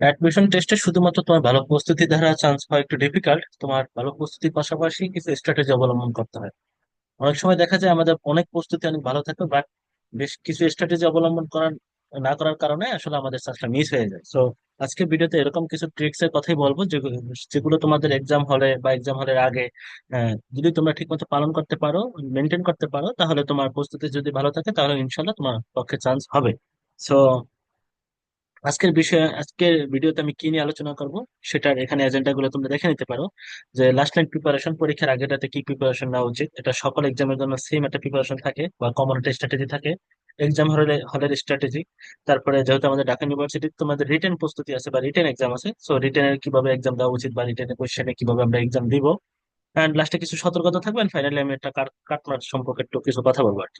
Admission টেস্টে শুধুমাত্র তোমার ভালো প্রস্তুতি দ্বারা চান্স পাওয়া একটু ডিফিকাল্ট তোমার ভালো প্রস্তুতির পাশাপাশি কিছু স্ট্র্যাটেজি অবলম্বন করতে হয়। অনেক সময় দেখা যায় আমাদের অনেক প্রস্তুতি অনেক ভালো থাকে বাট বেশ কিছু স্ট্র্যাটেজি অবলম্বন করার, না করার কারণে আসলে আমাদের চান্সটা মিস হয়ে যায়। সো আজকে ভিডিওতে এরকম কিছু ট্রিক্স এর কথাই বলব, যেগুলো তোমাদের এক্সাম হলে বা এক্সাম হলের আগে যদি তোমরা ঠিকমতো পালন করতে পারো মেনটেন করতে পারো, তাহলে তোমার প্রস্তুতি যদি ভালো থাকে, তাহলে ইনশাল্লাহ তোমার পক্ষে চান্স হবে। সো আজকের বিষয়ে, আজকের ভিডিওতে আমি কি নিয়ে আলোচনা করব, সেটার এখানে এজেন্ডা গুলো তোমরা দেখে নিতে পারো। যে লাস্ট টাইম প্রিপারেশন পরীক্ষার আগের রাতে কি প্রিপারেশন নেওয়া উচিত? এটা সকল এক্সামের জন্য সেম একটা প্রিপারেশন থাকে বা কমন একটা স্ট্র্যাটেজি থাকে। এক্সাম হলে, হলের স্ট্র্যাটেজি তারপরে যেহেতু আমাদের ঢাকা ইউনিভার্সিটি তোমাদের রিটেন প্রস্তুতি আছে বা রিটেন এক্সাম আছে সো রিটেনের কীভাবে এক্সাম দেওয়া উচিত বা রিটেনের কোশ্চেনে কীভাবে আমরা এক্সাম দিব লাস্টে কিছু সতর্কতা থাকবে ফাইনালি আমি একটা কাটমার সম্পর্কে একটু কিছু কথা বলব আর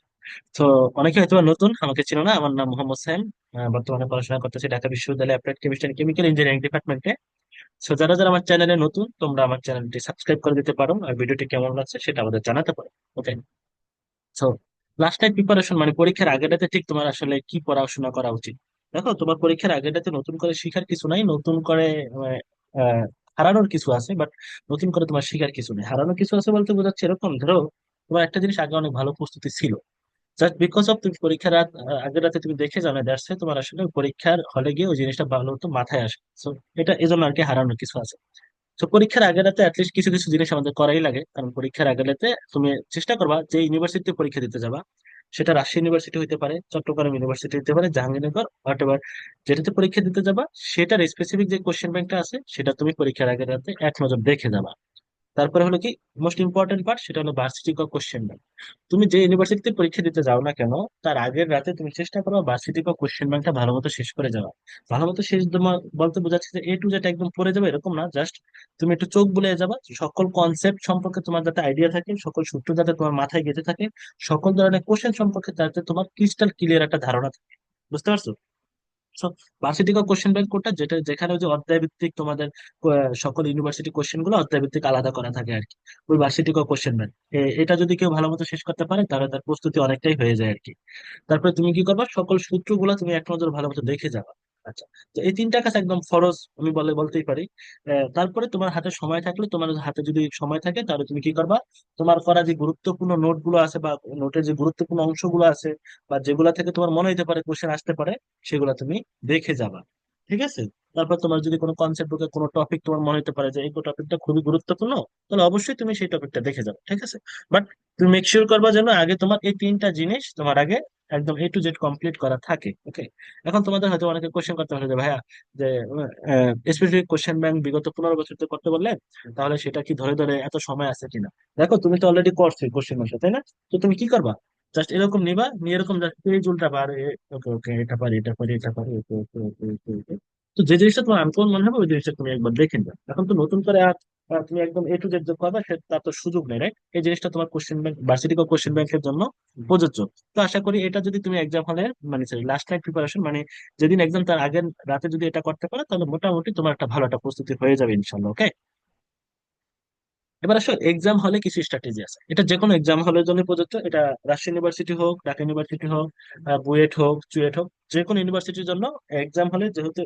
তো অনেকে হয়তো নতুন, আমাকে ছিল না? আমার নাম মোহাম্মদ সাইম বর্তমানে পড়াশোনা করতেছি ঢাকা বিশ্ববিদ্যালয়ে applied chemistry and chemical engineering ডিপার্টমেন্টে সো যারা যারা আমার চ্যানেলে নতুন, তোমরা আমার চ্যানেলটি সাবস্ক্রাইব করে দিতে পারো আর ভিডিওটি কেমন লাগছে সেটা আমাদের জানাতে পারো। Okay so last time preparation মানে পরীক্ষার আগেটাতে ঠিক তোমার আসলে কি পড়াশোনা করা উচিত? দেখো, তোমার পরীক্ষার আগেটাতে নতুন করে শিখার কিছু নাই। নতুন করে হারানোর কিছু আছে বাট নতুন করে তোমার শিখার কিছু নেই। হারানোর কিছু আছে বলতে বোঝাচ্ছে এরকম, ধরো তোমার একটা জিনিস আগে অনেক ভালো প্রস্তুতি ছিল। জাস্ট বিকজ অফ তুমি পরীক্ষার রাত আগের রাতে তুমি দেখে জানো দ্যাটস তোমার আসলে পরীক্ষার হলে গিয়ে ওই জিনিসটা ভালো মতো মাথায় আসে। তো এটা এজন্য আর কি হারানোর কিছু আছে। তো পরীক্ষার আগের রাতে অ্যাটলিস্ট কিছু কিছু জিনিস আমাদের করাই লাগে। কারণ পরীক্ষার আগের রাতে তুমি চেষ্টা করবা যে ইউনিভার্সিটিতে পরীক্ষা দিতে যাবা। সেটা রাজশাহী ইউনিভার্সিটি হইতে পারে, চট্টগ্রাম ইউনিভার্সিটি হইতে পারে, জাহাঙ্গীরনগর হোয়াট এভার যেটাতে পরীক্ষা দিতে যাবা, সেটার স্পেসিফিক যে কোশ্চেন ব্যাংকটা আছে, সেটা তুমি পরীক্ষার আগে রাতে এক নজর দেখে যাবা। তারপরে হলো কি মোস্ট ইম্পর্টেন্ট পার্ট সেটা হলো ভার্সিটি ক কোশ্চেন ব্যাংক তুমি যে ইউনিভার্সিটিতে পরীক্ষা দিতে যাও না কেন, তার আগের রাতে তুমি চেষ্টা করো ভার্সিটি ক কোশ্চেন ব্যাংকটা ভালো মতো শেষ করে যাওয়া ভালো মতো শেষ তোমার বলতে বোঝাচ্ছে যে এ টু জেড একদম পড়ে যাবে, এরকম না জাস্ট তুমি একটু চোখ বুলিয়ে যাবা, সকল কনসেপ্ট সম্পর্কে তোমার যাতে আইডিয়া থাকে, সকল সূত্র যাতে তোমার মাথায় গেঁথে থাকে, সকল ধরনের কোশ্চেন সম্পর্কে যাতে তোমার ক্রিস্টাল ক্লিয়ার একটা ধারণা থাকে। বুঝতে পারছ? সো ভার্সিটিক কোশ্চেন ব্যাংক কোডটা যেটা, যেখানে যে অধ্যায় ভিত্তিক তোমাদের সকল ইউনিভার্সিটি কোশ্চেনগুলো অধ্যায় ভিত্তিক আলাদা করা থাকে আর কি। ওই ভার্সিটিক কোশ্চেন ব্যাংক এটা যদি কেউ ভালো মতো শেষ করতে পারে, তাহলে তার প্রস্তুতি অনেকটাই হয়ে যায় আর কি। তারপরে তুমি কি করবা? সকল সূত্রগুলো তুমি এক নজর ভালো মতো দেখে যাবা। আচ্ছা তো এই তিনটা কাজ একদম ফরজ আমি বলে, বলতেই পারি। তারপরে তোমার হাতে সময় থাকলে, তোমার হাতে যদি সময় থাকে, তাহলে তুমি কি করবা? তোমার করা যে গুরুত্বপূর্ণ নোটগুলো আছে বা নোটের যে গুরুত্বপূর্ণ অংশগুলো আছে বা যেগুলা থেকে তোমার মনে হতে পারে কোশ্চেন আসতে পারে, সেগুলা তুমি দেখে যাবা। ঠিক আছে? তারপর তোমার যদি কোনো কনসেপ্ট বুকে কোনো টপিক তোমার মনে হতে পারে যে এই টপিকটা খুবই গুরুত্বপূর্ণ, তাহলে অবশ্যই তুমি সেই টপিকটা দেখে যাবে। ঠিক আছে? বাট তুমি মেক শিওর করবা যেন আগে তোমার এই তিনটা জিনিস তোমার আগে একদম এ টু জেড কমপ্লিট করা থাকে ওকে এখন তোমাদের হয়তো অনেকে কোশ্চেন করতে পারে যে, ভাইয়া, যে স্পেসিফিক কোশ্চেন ব্যাংক বিগত পনেরো বছর ধরে করতে বললে, তাহলে সেটা কি ধরে ধরে এত সময় আছে কিনা? দেখো, তুমি তো অলরেডি করছ কোশ্চেন মাসে তাই না? তো তুমি কি করবা? জাস্ট এরকম নিবা, নিয়ে এরকম জাস্ট পেজ উল্টা আর ওকে ওকে এটা পারি এটা পারি এটা পারি ওকে ওকে ওকে ওকে তো যে জিনিসটা তোমার আনকমন মনে হবে ওই জিনিসটা তুমি একবার দেখে নিবে। এখন তো নতুন করে আর তুমি একদম এ টু জেড করবা সে তার তো সুযোগ নেই রাইট এই জিনিসটা তোমার কোশ্চেন ব্যাংক ভার্সিটি কোশ্চেন ব্যাংকের জন্য প্রযোজ্য। তো আশা করি এটা যদি তুমি এক্সাম হলে মানে সরি লাস্ট নাইট প্রিপারেশন মানে যেদিন এক্সাম তার আগের রাতে যদি এটা করতে পারো তাহলে মোটামুটি তোমার একটা ভালো একটা প্রস্তুতি হয়ে যাবে ইনশাল্লাহ ওকে এবার আসলে এক্সাম হলে কিছু স্ট্র্যাটেজি আছে। এটা যে কোনো এক্সাম হলের জন্য প্রযোজ্য। এটা রাজশাহী ইউনিভার্সিটি হোক, ঢাকা ইউনিভার্সিটি হোক বুয়েট হোক, চুয়েট হোক যে কোনো ইউনিভার্সিটির জন্য এক্সাম হলে যেহেতু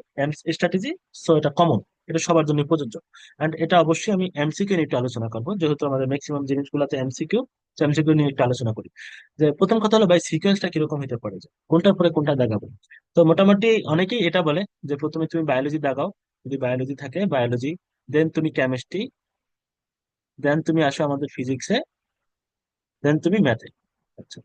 স্ট্র্যাটেজি সো এটা কমন এটা সবার জন্য প্রযোজ্য। এন্ড এটা অবশ্যই আমি এমসিকিউ নিয়ে একটু আলোচনা করব। যেহেতু আমাদের ম্যাক্সিমাম জিনিসগুলোতে এমসিকিউ এমসিকিউ নিয়ে একটু আলোচনা করি। যে প্রথম কথা হলো, ভাই সিকোয়েন্সটা কীরকম হতে পারে? যে কোনটার পরে কোনটা দেখাবো তো মোটামুটি অনেকেই এটা বলে যে, প্রথমে তুমি বায়োলজি দাগাও। যদি বায়োলজি থাকে বায়োলজি দেন তুমি কেমিস্ট্রি দেন তুমি আসো আমাদের ফিজিক্সে দেন তুমি ম্যাথে আচ্ছা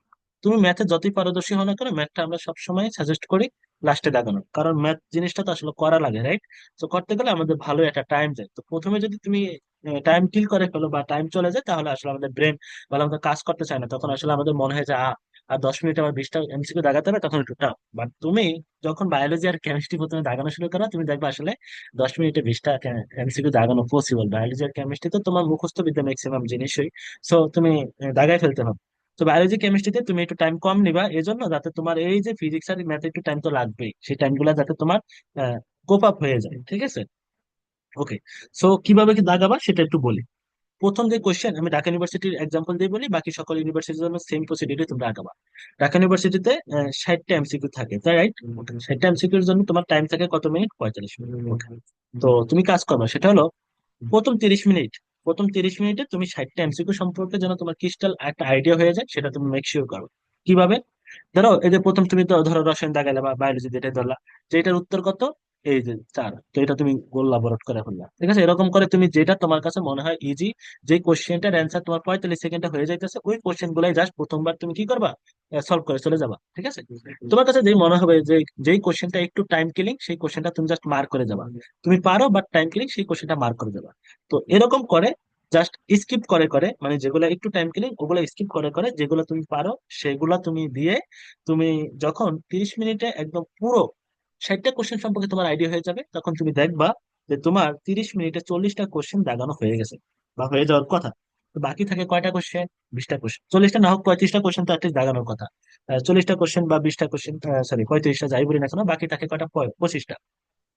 তুমি ম্যাথে যতই পারদর্শী হও না কেন ম্যাথটা আমরা সবসময় সাজেস্ট করি লাস্টে দাগানো কারণ ম্যাথ জিনিসটা তো আসলে করা লাগে রাইট তো করতে গেলে আমাদের ভালো একটা টাইম যায়। তো প্রথমে যদি তুমি টাইম কিল করে ফেলো বা টাইম চলে যায়, তাহলে আসলে আমাদের ব্রেন ভালো মতো কাজ করতে চায় না। তখন আসলে আমাদের মনে হয় যে আ আর দশ মিনিট আবার বিশটা এমসিকিউ দাগাতে হবে, তখন একটু টাফ বাট তুমি যখন বায়োলজি আর কেমিস্ট্রি প্রথমে দাগানো শুরু করো, তুমি দেখবে আসলে দশ মিনিটে বিশটা এমসিকিউ দাগানো পসিবল বায়োলজি আর কেমিস্ট্রি তো তোমার মুখস্থ বিদ্যা ম্যাক্সিমাম জিনিসই। সো তুমি দাগায় ফেলতে হবে। তো বায়োলজি কেমিস্ট্রিতে তুমি একটু টাইম কম নিবা এই জন্য যাতে তোমার এই যে ফিজিক্স আর ম্যাথে একটু টাইম তো লাগবেই, সেই টাইমগুলা যাতে তোমার কোপ আপ হয়ে যায়, ঠিক আছে? ওকে সো কীভাবে কি দাগাবা সেটা একটু বলি। প্রথম যে কোশ্চেন আমি ঢাকা ইউনিভার্সিটির এক্সাম্পল দিয়ে বলি বাকি সকল ইউনিভার্সিটির জন্য সেম প্রসিডিউরে তোমরা আগাবা। ঢাকা ইউনিভার্সিটিতে ষাটটা এমসিকিউ থাকে তাই রাইট ষাটটা এমসিকিউর জন্য তোমার টাইম থাকে কত মিনিট পঁয়তাল্লিশ মিনিট তো তুমি কাজ করবে সেটা হলো প্রথম তিরিশ মিনিট প্রথম তিরিশ মিনিটে তুমি ষাটটা এমসিকিউ সম্পর্কে যেন তোমার ক্রিস্টাল একটা আইডিয়া হয়ে যায় সেটা তুমি মেক শিওর করো। কীভাবে? ধরো এই যে প্রথম তুমি তো ধরো রসায়ন দাগাইলা বা বায়োলজি যেটা ধরলা যে এটার উত্তর কত? এই যে চার, তো এটা তুমি গোল্লা বরট করে ফেললা ঠিক আছে? এরকম করে তুমি যেটা তোমার কাছে মনে হয় ইজি যে কোশ্চেনটার অ্যান্সার তোমার পঁয়তাল্লিশ সেকেন্ডে হয়ে যাইতেছে। ওই কোশ্চেন গুলাই জাস্ট প্রথমবার তুমি কি করবা? সলভ করে চলে যাবা। ঠিক আছে? তোমার কাছে যেই মনে হবে যে যেই কোশ্চেনটা একটু টাইম কিলিং সেই কোশ্চেনটা তুমি জাস্ট মার্ক করে যাবা। তুমি পারো বাট টাইম কিলিং সেই কোশ্চেনটা মার্ক করে যাবা। তো এরকম করে জাস্ট স্কিপ করে করে মানে যেগুলো একটু টাইম কিলিং ওগুলো স্কিপ করে করে, যেগুলো তুমি পারো, সেগুলা তুমি দিয়ে, তুমি যখন তিরিশ মিনিটে একদম পুরো ষাটটা কোশ্চেন সম্পর্কে তোমার আইডিয়া হয়ে যাবে। তখন তুমি দেখবা যে তোমার তিরিশ মিনিটে চল্লিশটা কোশ্চেন দাগানো হয়ে গেছে বা হয়ে যাওয়ার কথা। তো বাকি থাকে কয়টা কোশ্চেন বিশটা কোশ্চেন চল্লিশটা না হোক, পঁয়ত্রিশটা কোশ্চেন তো অ্যাটলিস্ট দাগানোর কথা। চল্লিশটা কোশ্চেন বা বিশটা কোশ্চেন সরি পঁয়ত্রিশটা যাই বলি না কেন, বাকি থাকে কয়টা? পঁচিশটা।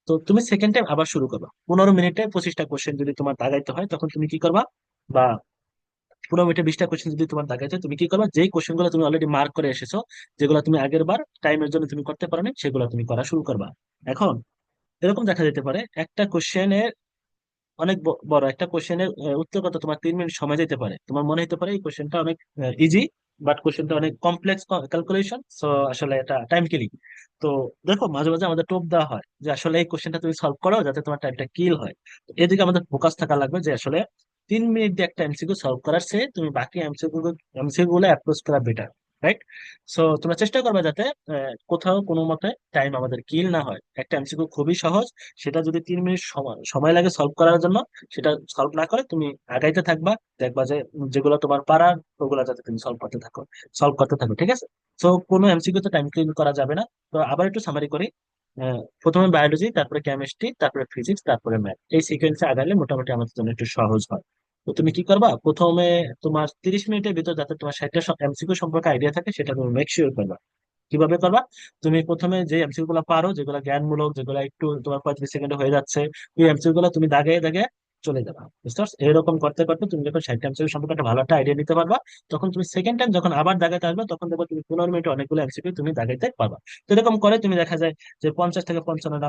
তো তুমি সেকেন্ড টাইম আবার শুরু করবা। পনেরো মিনিটে পঁচিশটা কোশ্চেন যদি তোমার দাগাইতে হয়, তখন তুমি কি করবা? বা পনেরো মিনিটে বিশটা কোশ্চেন যদি তোমার হয়, তুমি কি করবা? যে কোশ্চেনগুলো তুমি অলরেডি মার্ক করে এসেছ যেগুলো তুমি আগের বার টাইমের জন্য তুমি করতে পারোনি সেগুলো তুমি করা শুরু করবা। এখন এরকম দেখা যেতে পারে একটা কোশ্চেনের অনেক বড় একটা কোশ্চেনের উত্তর করতে তোমার তিন মিনিট সময় যেতে পারে। তোমার মনে হতে পারে এই কোশ্চেনটা অনেক ইজি বাট কোশ্চেনটা অনেক কমপ্লেক্স ক্যালকুলেশন সো আসলে এটা টাইম কিলিং তো দেখো মাঝে মাঝে আমাদের টোপ দেওয়া হয় যে আসলে এই কোশ্চেনটা তুমি সলভ করো যাতে তোমার টাইমটা কিল হয়। এদিকে আমাদের ফোকাস থাকা লাগবে যে আসলে তিন মিনিট দিয়ে একটা এমসিকিউ সলভ করার চেয়ে তুমি বাকি এমসিকিউ এমসিকিউ গুলো অ্যাপ্রোচ করা বেটার রাইট সো তোমরা চেষ্টা করবে যাতে কোথাও কোনো মতে টাইম আমাদের কিল না হয়। একটা এমসিকিউ খুবই সহজ, সেটা যদি তিন মিনিট সময় লাগে সলভ করার জন্য, সেটা সলভ না করে তুমি আগাইতে থাকবা, দেখবা যে যেগুলো তোমার পারার, ওগুলো যাতে তুমি সলভ করতে থাকো সলভ করতে থাকো, ঠিক আছে? তো কোনো এমসিকিউ তো টাইম ক্লিন করা যাবে না। তো আবার একটু সামারি করি। প্রথমে বায়োলজি তারপরে কেমিস্ট্রি তারপরে ফিজিক্স তারপরে ম্যাথ এই সিকোয়েন্সে আগালে মোটামুটি আমাদের জন্য একটু সহজ হয়। তো তুমি কি করবা? প্রথমে তোমার তিরিশ মিনিটের ভিতর যাতে তোমার ষাটটা এমসিকিউ সম্পর্কে আইডিয়া থাকে, সেটা তুমি মেক শিওর করবা। কীভাবে করবা? তুমি প্রথমে যে এমসিকিউ গুলো পারো, যেগুলো জ্ঞানমূলক, যেগুলো একটু তোমার পঁয়ত্রিশ সেকেন্ডে হয়ে যাচ্ছে, ওই এমসিকিউ গুলো তুমি দাগে দাগে চলে যাবা। বুঝতে পারছ? এরকম করতে করতে তুমি যখন ষাট এমসিকিউ সম্পর্কে একটা ভালো একটা আইডিয়া নিতে পারবা, তখন তুমি সেকেন্ড টাইম যখন আবার দাগাইতে আসবে, তখন দেখো তুমি পনেরো মিনিটে অনেকগুলো এমসিকিউ তুমি দাগাইতে পারবা। তো এরকম করে তুমি দেখা যায় যে পঞ্চাশ থেকে পঞ্চান্নটা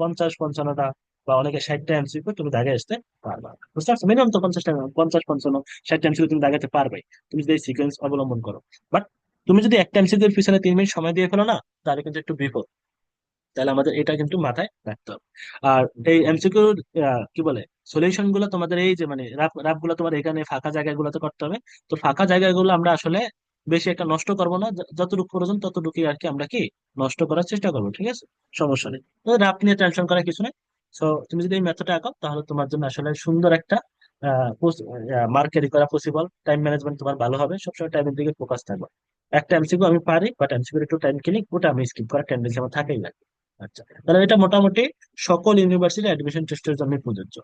পঞ্চাশ, পঞ্চান্নটা বা অনেকে ষাটটা এমসিকিউ তুমি দাগে আসতে পারবা। বুঝতে পারছ? মিনিমাম তো পঞ্চাশটা পঞ্চাশ, পঞ্চান্ন ষাটটা এমসিকিউ তুমি দাগাতে পারবে তুমি যদি সিকোয়েন্স অবলম্বন করো। বাট তুমি যদি একটা এমসিকিউর পিছনে তিন মিনিট সময় দিয়ে ফেলো না, তাহলে কিন্তু একটু বিপদ। তাহলে আমাদের এটা কিন্তু মাথায় রাখতে হবে। আর এই এমসিকিউ কি বলে? সলিউশনগুলো তোমাদের এই যে মানে রাফগুলো তোমার এখানে ফাঁকা জায়গাগুলোতে করতে হবে। তো ফাঁকা জায়গাগুলো আমরা আসলে বেশি একটা নষ্ট করব না। যতটুকু প্রয়োজন ততটুকুই আর কি আমরা কি নষ্ট করার চেষ্টা করব, ঠিক আছে? সমস্যা নেই। তো নিয়ে টেনশন করার কিছু নেই। তো তুমি যদি এই মেথডটা আঁকাও, তাহলে তোমার জন্য আসলে সুন্দর একটা মার্ক ক্যারি করা পসিবল টাইম ম্যানেজমেন্ট তোমার ভালো হবে। সবসময় টাইমের দিকে ফোকাস থাকবে। একটা এমসিকিউ আমি পারি বাট এমসিকিউ একটু টাইম কিলিং ওটা আমি স্কিপ করার টেন্ডেন্সি আমার থাকেই না। আচ্ছা তাহলে এটা মোটামুটি সকল ইউনিভার্সিটি অ্যাডমিশন টেস্টের জন্য প্রযোজ্য।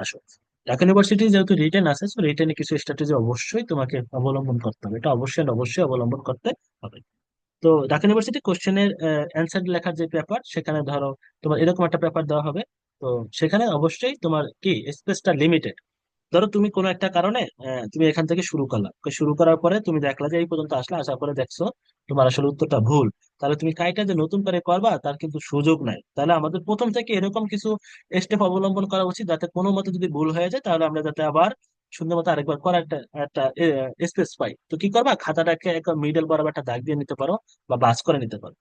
আসো। ঢাকা ইউনিভার্সিটি যেহেতু রিটেন আছে সো রিটেনে কিছু স্ট্র্যাটেজি অবশ্যই তোমাকে অবলম্বন করতে হবে। এটা অবশ্যই অবশ্যই অবলম্বন করতে হবে। তো ঢাকা ইউনিভার্সিটি কোশ্চেনের অ্যান্সার লেখার যে পেপার সেখানে ধরো তোমার এরকম একটা পেপার দেওয়া হবে। তো সেখানে অবশ্যই তোমার কি? স্পেসটা লিমিটেড ধরো তুমি কোনো একটা কারণে তুমি এখান থেকে শুরু করলা। শুরু করার পরে তুমি দেখলা যে এই পর্যন্ত আসলে, আসার পরে দেখছ তোমার আসলে উত্তরটা ভুল। তাহলে তুমি কাইটা যে নতুন করে করবা, তার কিন্তু সুযোগ নাই। তাহলে আমাদের প্রথম থেকে এরকম কিছু স্টেপ অবলম্বন করা উচিত যাতে কোনো মতে যদি ভুল হয়ে যায়, তাহলে আমরা যাতে আবার সুন্দর মতো আরেকবার করার একটা একটা স্পেস পাই। তো কি করবা? খাতাটাকে এক মিডল বরাবর একটা দাগ দিয়ে নিতে পারো বা বাস করে নিতে পারো।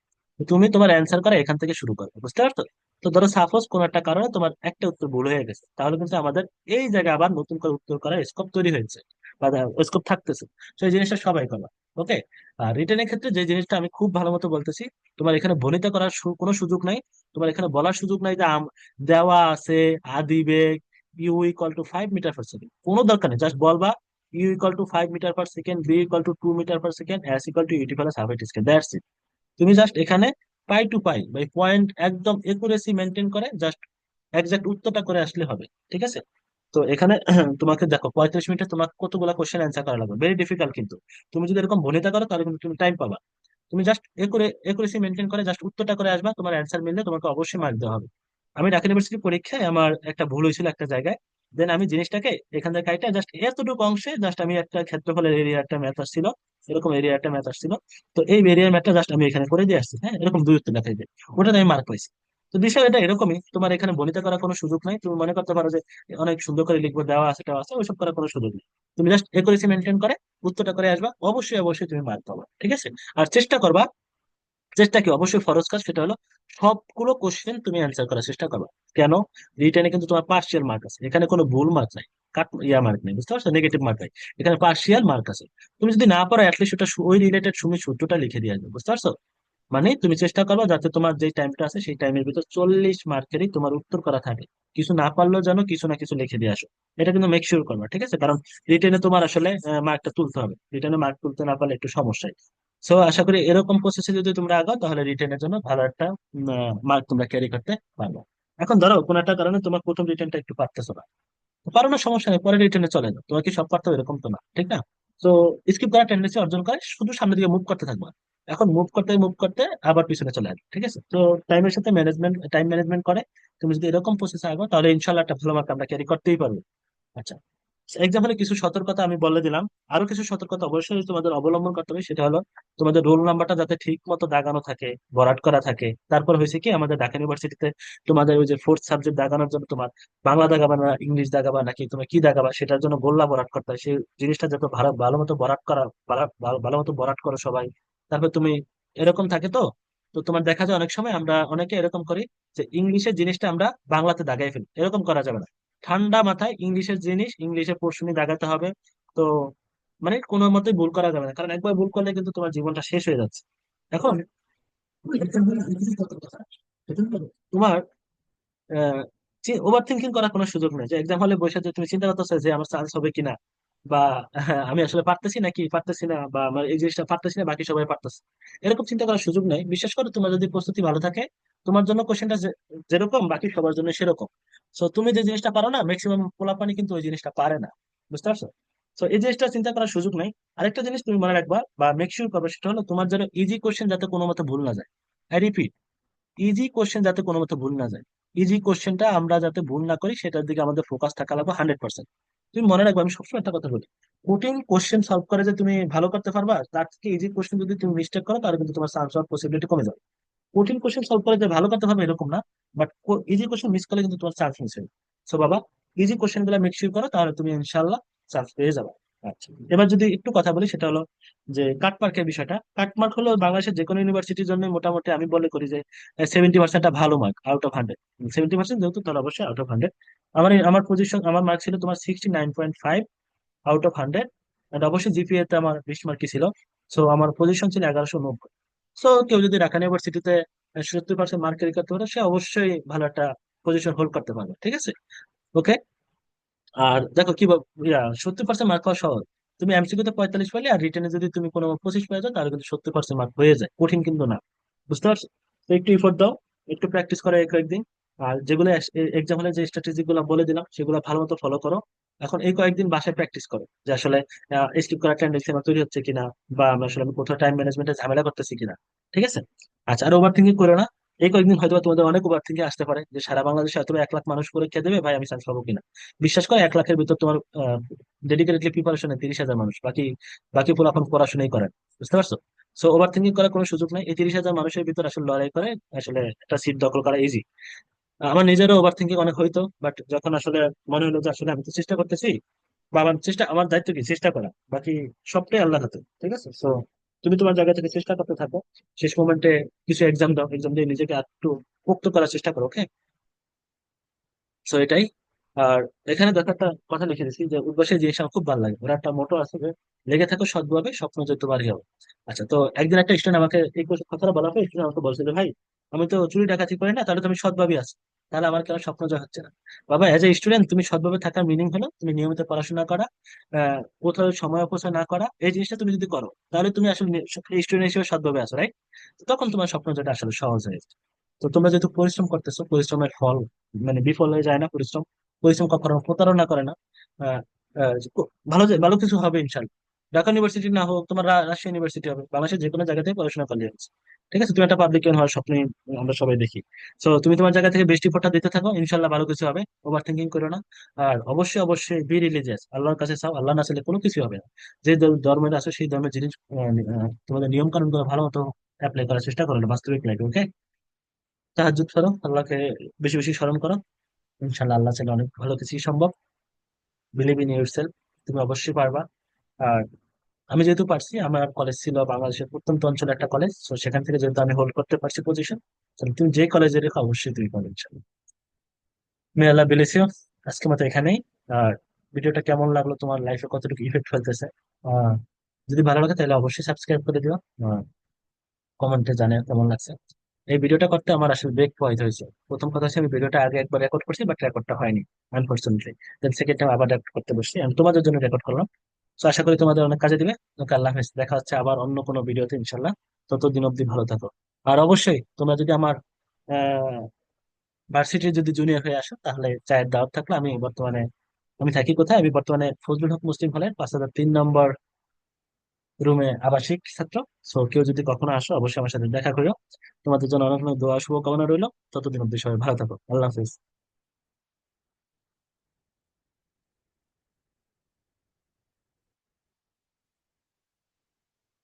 তুমি তোমার অ্যান্সার করা এখান থেকে শুরু করবে, বুঝতে পারছ? তো ধরো সাপোজ কোন একটা কারণে তোমার একটা উত্তর ভুল হয়ে গেছে, তাহলে কিন্তু আমাদের এই জায়গায় আবার নতুন করে উত্তর করার স্কোপ তৈরি হয়েছে, বা স্কোপ থাকতেছে। তো এই জিনিসটা সবাই করবা ওকে আর রিটেনের ক্ষেত্রে যে জিনিসটা আমি খুব ভালো মতো বলতেছি, তোমার এখানে বর্ণিত করার কোনো সুযোগ নাই। তোমার এখানে বলার সুযোগ নাই যে দেওয়া আছে আদি বেগ u equal to five meter per second কোনো দরকার নেই। জাস্ট বলবা u equal to five meter per second v equal to two meter per second s equal to ut plus half that's it তুমি জাস্ট এখানে পাই two পাই বা point একদম একুরেসি মেনটেন করে জাস্ট একজাক্ট উত্তরটা করে আসলে হবে, ঠিক আছে? তো এখানে তোমাকে দেখো, পঁয়ত্রিশ মিনিটে তোমার কতগুলো কোশ্চেন অ্যান্সার করা লাগবে ভেরি ডিফিকাল্ট কিন্তু। তুমি যদি এরকম ভনিতা করো তাহলে কিন্তু তুমি টাইম পাবা। তুমি জাস্ট একুরে একুরেসি মেনটেন করে জাস্ট উত্তরটা করে আসবা, তোমার অ্যান্সার মিললে তোমাকে অবশ্যই মার্ক দেওয়া হবে। আমি ঢাকা ইউনিভার্সিটি পরীক্ষায় আমার একটা ভুল হয়েছিল একটা জায়গায় দেন আমি জিনিসটাকে এখান থেকে কাইটা জাস্ট এতটুকু অংশে জাস্ট আমি একটা ক্ষেত্রফলের এরিয়া একটা ম্যাথ আসছিল এরকম এরিয়া একটা ম্যাথ আসছিল। তো এই এরিয়ার ম্যাথটা জাস্ট আমি এখানে করে দিয়ে আসছি হ্যাঁ? এরকম দূরত্ব দেখাই যায় ওটাতে আমি মার্ক পাইছি। তো বিষয় এটা এরকমই, তোমার এখানে গণিত করার কোনো সুযোগ নাই। তুমি মনে করতে পারো যে অনেক সুন্দর করে লিখব, দেওয়া আছে দেওয়া আছে, ওইসব করার কোনো সুযোগ নেই। তুমি জাস্ট একুরেসি মেনটেন করে, উত্তরটা করে আসবা, অবশ্যই অবশ্যই তুমি মার্ক পাবা, ঠিক আছে? আর চেষ্টা করবা, চেষ্টা কি অবশ্যই ফরজ কাজ, সেটা হলো সবগুলো কোশ্চেন তুমি অ্যান্সার করার চেষ্টা করবা। কেন? রিটেনে কিন্তু তোমার পার্সিয়াল মার্ক আছে। এখানে কোনো ভুল মার্ক নাই। ইয়া মার্ক নেই, বুঝতে পারছ? নেগেটিভ মার্ক নাই। এখানে পার্সিয়াল মার্ক আছে। তুমি যদি না পারো অ্যাটলিস্ট ওটা ওই রিলেটেড তুমি সূত্রটা লিখে দিয়ে বুঝতে পারছ? মানে তুমি চেষ্টা যাতে তোমার যে টাইমটা আছে, সেই টাইমের ভিতর চল্লিশ মার্কেরই তোমার উত্তর করা থাকে। কিছু না পারলেও কিছু না কিছু লিখে দিয়ে আসো। এটা কিন্তু মেক শিওর করবা, ঠিক আছে? কারণ রিটেনে তোমার আসলে মার্কটা তুলতে হবে। রিটেনে মার্ক তুলতে না পারলে একটু সমস্যা সো আশা করি এরকম প্রসেসে যদি তোমরা আগাও, তাহলে রিটেনের জন্য ভালো একটা মার্ক তোমরা ক্যারি করতে পারবে। এখন ধরো, কোনো একটা কারণে তোমার প্রথম রিটেনটা একটু পারতেছো না। পারো না, সমস্যা নেই পরে রিটার্নে চলে যাও। কি সব পারতে এরকম তো না, ঠিক না? তো স্কিপ করার টেন্ডেন্সি অর্জন করে, শুধু সামনের দিকে মুভ করতে থাকবা। এখন মুভ করতে মুভ করতে আবার পিছনে চলে আসবে, ঠিক আছে? তো টাইমের সাথে ম্যানেজমেন্ট টাইম ম্যানেজমেন্ট করে, তুমি যদি এরকম প্রসেসে আগো তাহলে ইনশাল্লাহ একটা ভালো মার্ক আমরা ক্যারি করতেই পারব। আচ্ছা এক্সাম্পলে কিছু সতর্কতা আমি বলে দিলাম। আরও কিছু সতর্কতা অবশ্যই তোমাদের অবলম্বন করতে হবে, সেটা হলো তোমাদের রোল নাম্বারটা যাতে ঠিক মতো দাগানো থাকে, ভরাট করা থাকে। তারপর হয়েছে কি, আমাদের ঢাকা ইউনিভার্সিটিতে তোমাদের ওই যে ফোর্থ সাবজেক্ট দাগানোর জন্য তোমার বাংলা দাগাবা না, ইংলিশ দাগাবা, নাকি তুমি কি দাগাবা, সেটার জন্য গোল্লা ভরাট করতে হয়। সেই জিনিসটা যাতে ভালো মতো ভরাট করা, ভালো মতো ভরাট করো সবাই। তারপর তুমি এরকম থাকে তো? তো তোমার দেখা যায় অনেক সময় আমরা অনেকে এরকম করি যে, ইংলিশের জিনিসটা আমরা বাংলাতে দাগাই ফেলি। এরকম করা যাবে না। ঠান্ডা মাথায় ইংলিশের জিনিস, ইংলিশের প্রশ্নই দাগাতে হবে। তো মানে কোনো মতে ভুল করা যাবে না। কারণ একবার ভুল করলে কিন্তু তোমার জীবনটা শেষ হয়ে যাচ্ছে। এখন তোমার ওভার থিঙ্কিং করার কোনো সুযোগ নেই। যে এক্সাম হলে বসে যে তুমি চিন্তা করতেছো যে আমার চান্স হবে কিনা। বা আমি আসলে পারতেছি নাকি পারতেছি না বা আমার এই জিনিসটা পারতেছি না, বাকি সবাই পারতেছে। এরকম চিন্তা করার সুযোগ নেই। বিশেষ করে, তোমার যদি প্রস্তুতি ভালো থাকে, তোমার জন্য কোশ্চেনটা যেরকম, বাকি সবার জন্য সেরকম। সো তুমি যে জিনিসটা পারো না ম্যাক্সিমাম পোলাপানি কিন্তু ওই জিনিসটা পারে না। বুঝতে পারছ? তো এই জিনিসটা চিন্তা করার সুযোগ নেই। আরেকটা জিনিস তুমি মনে রাখবা বা মেক শিওর করবে, সেটা হলো তোমার যেন ইজি কোশ্চেন যাতে কোনো মতে ভুল না যায়। আই রিপিট ইজি কোশ্চেন যাতে কোনো মতে ভুল না যায়। ইজি কোশ্চেনটা আমরা যাতে ভুল না করি, সেটার দিকে আমাদের ফোকাস থাকা লাগবে হান্ড্রেড পার্সেন্ট তুমি মনে রাখবে, আমি সবসময় একটা কথা বলি। কঠিন কোশ্চেন সলভ করে যে তুমি ভালো করতে পারবা, তার থেকে ইজি কোশ্চেন যদি তুমি মিস্টেক করো, তাহলে কিন্তু তোমার চান্স হওয়ার পসিবিলিটি কমে যাবে। কঠিন কোশ্চেন সলভ করে যে ভালো করতে পারবে এরকম না বাট ইজি কোশ্চেন মিস করলে কিন্তু তোমার চান্স মিস হবে সো বাবা ইজি কোশ্চেনগুলো মেক শিওর করো, তাহলে তুমি ইনশাল্লাহ চান্স পেয়ে যাবে। আচ্ছা। এবার যদি একটু কথা বলি সেটা হলো যে কাটমার্কের বিষয়টা। কাটমার্ক হলো বাংলাদেশের যে কোনো ইউনিভার্সিটির জন্য মোটামুটি আমি বলে করি যে সেভেন্টি পার্সেন্ট ভালো mark out of hundred seventy percent যেহেতু তাহলে অবশ্যই আউট অফ হান্ড্রেড আমার আমার পজিশন আমার মার্ক ছিল তোমার sixty nine point five out of hundred and অবশ্যই জিপিএ তে আমার বিশ মার্কই ছিল। সো আমার পজিশন ছিল এগারোশো নব্বই। সো কেউ যদি ঢাকা ইউনিভার্সিটিতে সত্তর পার্সেন্ট মার্ক ক্যারি করতে পারে সে অবশ্যই ভালো একটা পজিশন হোল্ড করতে পারবে। ঠিক আছে? ওকে আর দেখো কি সত্তর পার্সেন্ট মার্ক পাওয়া সহজ। তুমি এমসিকিউ তে পঁয়তাল্লিশ পাইলে আর রিটেনে যদি তুমি কোনো পঁচিশ পেয়ে যাও, তাহলে কিন্তু সত্তর পার্সেন্ট মার্ক হয়ে যায়। কঠিন কিন্তু না। বুঝতে পারছ? তো একটু ইফোর্ট দাও, একটু প্র্যাকটিস করো কয়েকদিন। আর যেগুলো এক্সাম হলে যে স্ট্র্যাটেজি গুলো বলে দিলাম, সেগুলো ভালো মতো ফলো করো। এখন এই কয়েকদিন বাসায় প্র্যাকটিস করো, যে আসলে স্কিপ করার টেন্ডেন্সি আমার তৈরি হচ্ছে কিনা, বা আমি আসলে আমি কোথাও টাইম ম্যানেজমেন্টে ঝামেলা করতেছি কিনা। ঠিক আছে? আচ্ছা আর ওভার থিঙ্কিং করো না। এই কয়েকদিন হয়তো তোমাদের অনেক ওভার থিঙ্কিং আসতে পারে যে সারা বাংলাদেশে হয়তো এক লাখ মানুষ পরীক্ষা দেবে, ভাই আমি চান্স পাবো কিনা? বিশ্বাস করো, এক লাখের ভিতর তোমার ডেডিকেটেডলি প্রিপারেশনে তিরিশ হাজার মানুষ, বাকি বাকি এখন পড়াশোনাই করেন বুঝতে পারছ? সো ওভার থিঙ্কিং করার কোনো সুযোগ নাই। এই তিরিশ হাজার মানুষের ভিতর আসলে লড়াই করে, আসলে একটা সিট দখল করা ইজি আমার নিজেরও ওভার থিঙ্কিং অনেক হইতো বাট যখন আসলে মনে হলো যে আসলে আমি তো চেষ্টা করতেছি, বা আমার চেষ্টা, আমার দায়িত্ব কি? চেষ্টা করা। বাকি সবটাই আল্লাহ হাতে, ঠিক আছে? সো তুমি তোমার জায়গা থেকে চেষ্টা করতে থাকো। শেষ মোমেন্টে কিছু এক্সাম দাও এক্সাম দিয়ে নিজেকে একটু পোক্ত করার চেষ্টা করো ওকে সো এটাই। আর এখানে দেখো একটা কথা লিখে দিচ্ছি যে উদ্ভাসের জিনিস আমার খুব ভালো লাগে। ওরা একটা মোটো আছে যে, লেগে থাকো সৎভাবে, স্বপ্ন যতবারই হবে। আচ্ছা তো একদিন একটা স্টুডেন্ট আমাকে এই কথা- কথাটা বলা পর স্টুডেন্ট আমাকে বলছিল ভাই, আমি তো চুরি ডাকাতি করি না, তাহলে তো আমি সৎভাবে আছি। তাহলে আমার কেন স্বপ্ন জয় হচ্ছে না? বাবা এজ এ স্টুডেন্ট তুমি সৎভাবে থাকার মিনিং হলো, তুমি নিয়মিত পড়াশোনা করা কোথাও সময় অপচয় না করা, এই জিনিসটা তুমি যদি করো, তাহলে তুমি আসলে স্টুডেন্ট হিসেবে সৎভাবে আছো রাইট তখন তোমার স্বপ্ন জয়টা আসলে সহজ হয়ে যাবে তো তোমরা যেহেতু পরিশ্রম করতেছো, পরিশ্রমের ফল মানে বিফল হয়ে যায় না পরিশ্রম পরিশ্রম কখনো প্রতারণা করে না ভালো ভালো কিছু হবে ইনশাল্লাহ। ঢাকা ইউনিভার্সিটি না হোক, তোমার রাজশাহী ইউনিভার্সিটি হবে, বাংলাদেশের যে কোনো জায়গা থেকে পড়াশোনা করলে হচ্ছে। ঠিক আছে? তুমি একটা পাবলিক হওয়ার স্বপ্নে আমরা সবাই দেখি। তো তুমি তোমার জায়গা থেকে বেস্ট এফোর্টটা দিতে থাকো, ইনশাল্লাহ ভালো কিছু হবে। ওভার থিঙ্কিং করো না। আর অবশ্যই অবশ্যই বি রিলিজিয়াস আল্লাহর কাছে চাও, আল্লাহ না চাইলে কোনো কিছু হবে না। যে ধর- ধর্মের আছে, সেই ধর্মের জিনিস তোমাদের নিয়ম কানুনগুলো ভালো মতো অ্যাপ্লাই করার চেষ্টা করো বাস্তবিক লাইফে ওকে তাহাজ্জুদ করো, আল্লাহকে বেশি বেশি স্মরণ করো। ইনশাল্লাহ আল্লাহ চাইলে অনেক ভালো কিছুই সম্ভব। বিলিভ ইন ইউর সেলফ তুমি অবশ্যই পারবা। আর আমি যেহেতু পারছি, আমার কলেজ ছিল বাংলাদেশের প্রত্যন্ত অঞ্চলে একটা কলেজ তো সেখান থেকে যেহেতু আমি হোল্ড করতে পারছি পজিশন তাহলে তুমি যে কলেজে রেখো অবশ্যই তুমি পাবে ইনশাল্লাহ মে আল্লাহ বেলেছিও আজকে মতো এখানেই। আর ভিডিওটা কেমন লাগল, তোমার লাইফে কতটুকু ইফেক্ট ফেলতেছে যদি ভালো লাগে তাহলে অবশ্যই সাবস্ক্রাইব করে দিও কমেন্টে জানে কেমন লাগছে। এই ভিডিওটা করতে আমার আসলে ব্রেক পয়েন্ট হয়েছে। প্রথম কথা হচ্ছে আমি ভিডিওটা আগে একবার রেকর্ড করছি বাট রেকর্ডটা হয়নি আনফর্চুনেটলি দেন সেকেন্ড টাইম আবার রেকর্ড করতে বসছি। আমি তোমাদের জন্য রেকর্ড করলাম। তো আশা করি তোমাদের অনেক কাজে দিবে। ওকে, আল্লাহ হাফেজ। দেখা হচ্ছে আবার অন্য কোনো ভিডিওতে ইনশাল্লাহ ততদিন অবধি ভালো থাকো। আর অবশ্যই, তোমরা যদি আমার ভার্সিটির যদি জুনিয়র হয়ে আসো, তাহলে চায়ের দাওয়াত থাকলে। আমি বর্তমানে, আমি থাকি কোথায়? আমি বর্তমানে ফজলুল হক মুসলিম হলের পাঁচ হাজার তিন নম্বর রুমে আবাসিক ছাত্র। সো কেউ যদি কখনো আসো, অবশ্যই আমার সাথে দেখা করো তোমাদের জন্য অনেক অনেক দোয়া, শুভকামনা রইল। ততদিন অব্দি সবাই ভালো থাকো। আল্লাহ হাফিজ।